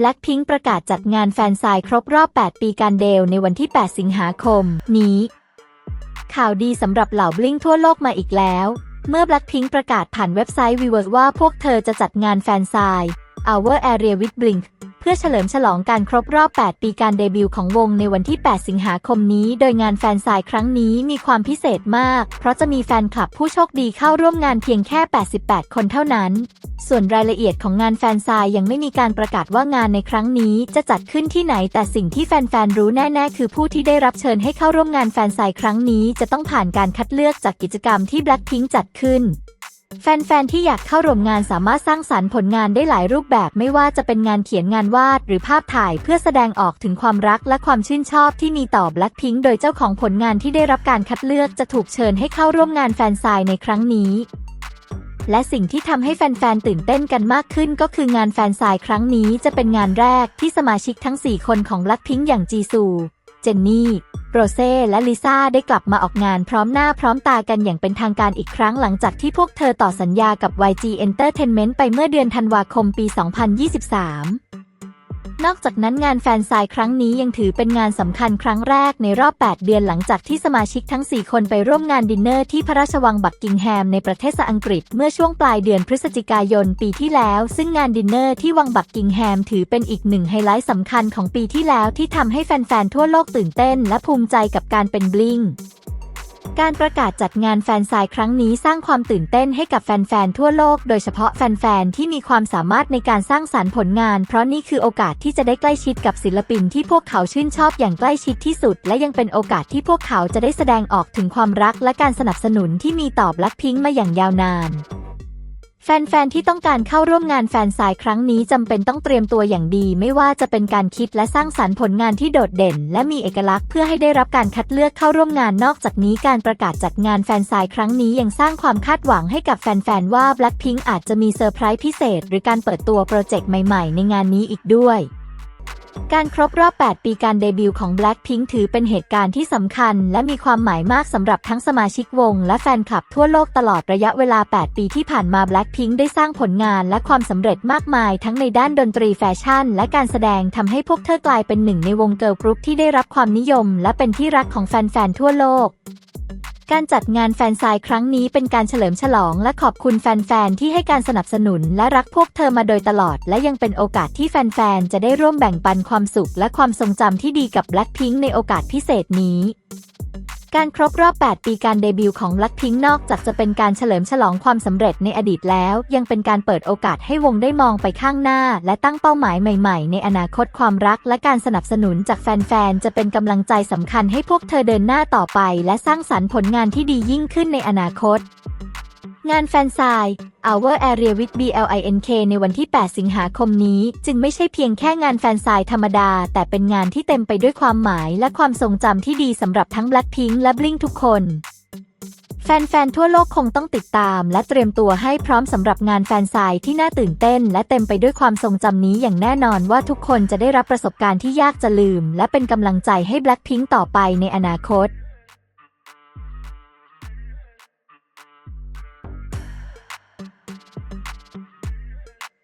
Blackpink ประกาศจัดงานแฟนซายครบรอบ 8 ปีการเดลในวันที่ 8 สิงหาคม นี้ ข่าวดีสำหรับเหล่าบลิงทั่วโลกมาอีกแล้ว เมื่อ Blackpink ประกาศผ่านเว็บไซต์ Weverse ว่าพวกเธอจะจัดงานแฟนซาย Our Area with Blink พื่อเฉลิมฉลองการครบรอบ 8 ปีการเดบิวต์ของวงในวันที่ 8 สิงหาคมนี้ โดยงานแฟนซายครั้งนี้มีความพิเศษมาก เพราะจะมีแฟนคลับผู้โชคดีเข้าร่วมงานเพียงแค่ 88 คนเท่านั้น ส่วนรายละเอียดของงานแฟนซายยังไม่มีการประกาศว่างานในครั้งนี้จะจัดขึ้นที่ไหน แต่สิ่งที่แฟนๆ รู้แน่ๆ คือผู้ที่ได้รับเชิญให้เข้าร่วมงานแฟนซายครั้งนี้จะต้องผ่านการคัดเลือกจากกิจกรรมที่ Blackpink จัดขึ้น แฟน ๆ ที่อยากเข้าร่วมงานสามารถสร้างสรรค์ผลงานได้หลายรูปแบบไม่ว่าจะเป็นงานเขียนงานวาด หรือภาพถ่ายเพื่อแสดงออกถึงความรักและความชื่นชอบที่มีต่อ Blackpink โดยเจ้าของผลงานที่ได้รับการคัดเลือกจะถูกเชิญให้เข้าร่วมงานแฟนซายในครั้งนี้ และสิ่งที่ทำให้แฟน ๆ ตื่นเต้นกันมากขึ้นก็คืองานแฟนซายครั้งนี้จะเป็นงานแรกที่สมาชิกทั้ง 4 คนของ Blackpink อย่างจีซู เจนนี่ โรเซ่และลิซ่าได้กลับมาออกงานพร้อมหน้าพร้อมตากันอย่างเป็นทางการอีกครั้งหลังจากที่พวกเธอต่อสัญญากับ YG Entertainment ไปเมื่อเดือนธันวาคมปี 2023 นอกจากนั้นงานแฟนไซายครั้งนี้ยังถือเป็นงานสำคัญครั้งแรกในรอบ 8 เดือนหลังจากที่สมาชิกทั้ง 4 คนไปร่วมงานดินเนอร์ที่พระราชวังบักกิงแฮมในประเทศอังกฤษเมื่อช่วงปลายเดือนพฤศจิกายนปีที่แล้ว ซึ่งงานดินเนอร์ที่วังบักกิงแฮมถือเป็นอีกหนึ่งไฮไลท์สำคัญของปีที่แล้วที่ทำให้แฟนๆทั่วโลกตื่นเต้นและภูมิใจกับการเป็นบลิง การประกาศจัดงานแฟนไซน์ครั้งนี้สร้างความตื่นเต้นให้กับแฟนๆทั่วโลก โดยเฉพาะแฟนๆที่มีความสามารถในการสร้างสารรค์ผลงาน เพราะนี่คือโอกาสที่จะได้ใกล้ชิดกับศิลปินที่พวกเขาชื่นชอบอย่างใกล้ชิดที่สุด และยังเป็นโอกาสที่พวกเขาจะได้แสดงออกถึงความรักและการสนับสนุนที่มีต่อบลักพิงมาอย่างยาวนาน แฟน ๆ ที่ต้องการเข้าร่วมงานแฟนสายครั้งนี้จำเป็นต้องเตรียมตัวอย่างดี ไม่ว่าจะเป็นการคิดและสร้างสรรค์ผลงานที่โดดเด่น และมีเอกลักษณ์เพื่อให้ได้รับการคัดเลือกเข้าร่วมงานนอกจากนี้การประกาศจัดงานแฟนสายครั้งนี้ยังสร้างความคาดหวังให้กับแฟน ๆ ว่า Blackpink อาจจะมีเซอร์ไพรส์พิเศษ หรือการเปิดตัวโปรเจกต์ใหม่ ๆ ในงานนี้อีกด้วย การครบรอบ 8 ปีการเดบิวต์ของ Blackpink ถือเป็นเหตุการณ์ที่สำคัญ และมีความหมายมากสำหรับทั้งสมาชิกวง และแฟนคลับทั่วโลกตลอดระยะเวลา 8 ปีที่ผ่านมา Blackpink ได้สร้างผลงานและความสำเร็จมากมาย ทั้งในด้านดนตรีแฟชั่น และการแสดงทำให้พวกเธอกลายเป็นหนึ่งในวงเกิร์ลกรุ๊ปที่ได้รับความนิยม และเป็นที่รักของแฟนๆทั่วโลก การจัดงานแฟนไซน์ครั้งนี้เป็นการเฉลิมฉลองและขอบคุณแฟนๆ ที่ให้การสนับสนุนและรักพวกเธอมาโดยตลอด และยังเป็นโอกาสที่แฟนๆ จะได้ร่วมแบ่งปันความสุขและความทรงจำที่ดีกับ Blackpink ในโอกาสพิเศษนี้ การครบรอบ 8 ปีการเดบิวต์ของลักพิงนอกจากจะเป็นการเฉลิมฉลองความสำเร็จในอดีตแล้ว ยังเป็นการเปิดโอกาสให้วงได้มองไปข้างหน้า และตั้งเป้าหมายใหม่ๆ ในอนาคตความรัก และการสนับสนุนจากแฟนๆ จะเป็นกำลังใจสำคัญให้พวกเธอเดินหน้าต่อไป และสร้างสรรค์ผลงานที่ดียิ่งขึ้นในอนาคต งานแฟนซาย Our Area with BLINK ในวันที่ 8 สิงหาคมนี้ จึงไม่ใช่เพียงแค่งานแฟนซายธรรมดา แต่เป็นงานที่เต็มไปด้วยความหมายและความทรงจำที่ดีสำหรับทั้ง Blackpink และ Blink ทุกคน แฟนๆ ทั่วโลกคงต้องติดตาม และเตรียมตัวให้พร้อมสำหรับงานแฟนซายที่น่าตื่นเต้น และเต็มไปด้วยความทรงจำนี้อย่างแน่นอนว่าทุกคนจะได้รับประสบการณ์ที่ยากจะลืม และเป็นกำลังใจให้ Blackpink ต่อไปในอนาคต